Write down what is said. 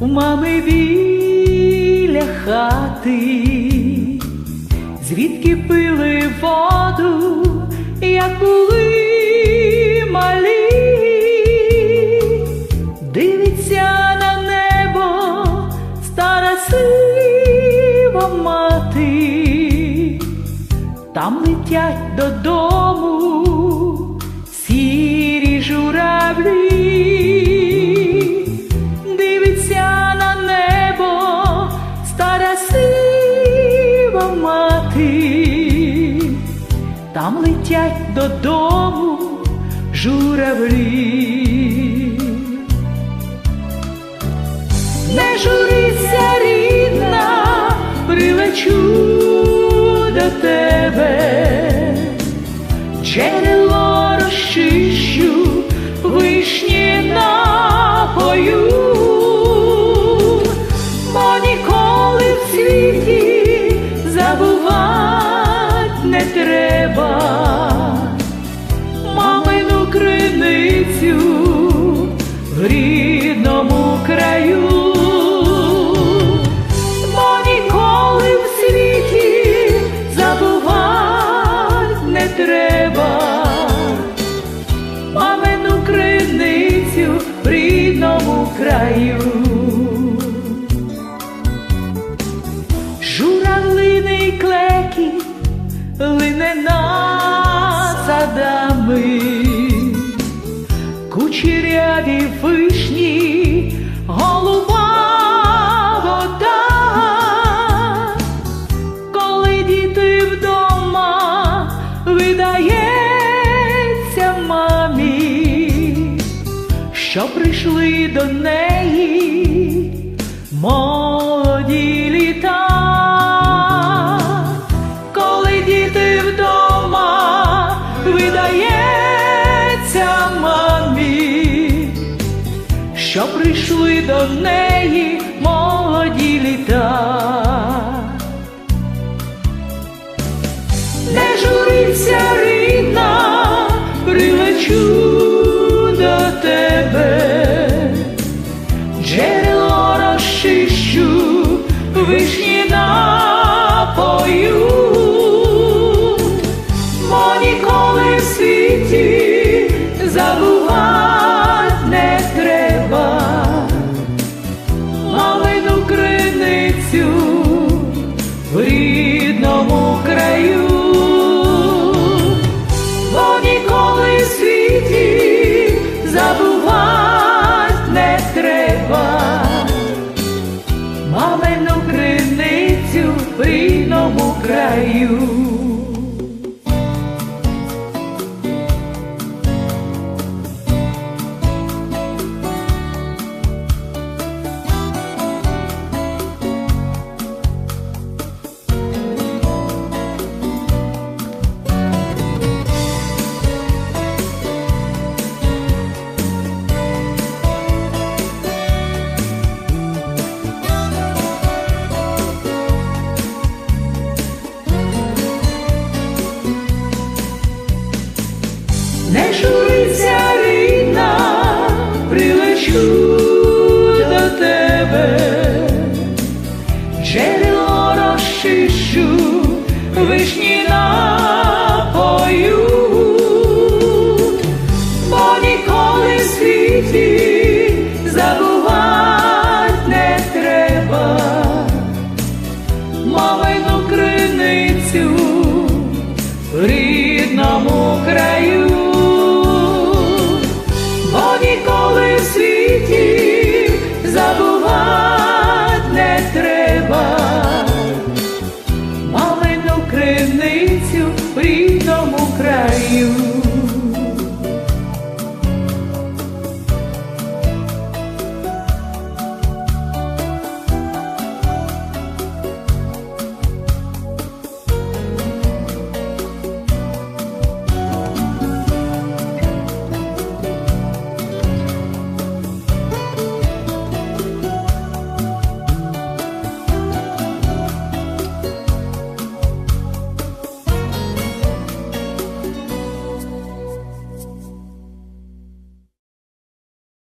у мами біля хати, звідки пили воду, як були малі, дивиться на небо стара сива мати, там летять додому там летять додому журавлі. Не журися, рідна, прилечу до тебе, джерело розчищу, вишні напою, краю. Журавлиний клекіт лине над садами, кучеряві вишні, голуба вода, коли діти вдома видається що прийшли до неї. Молоді літа, коли діти вдома видається мамі, що прийшли до неї молоді літа. Не журися, вишні you.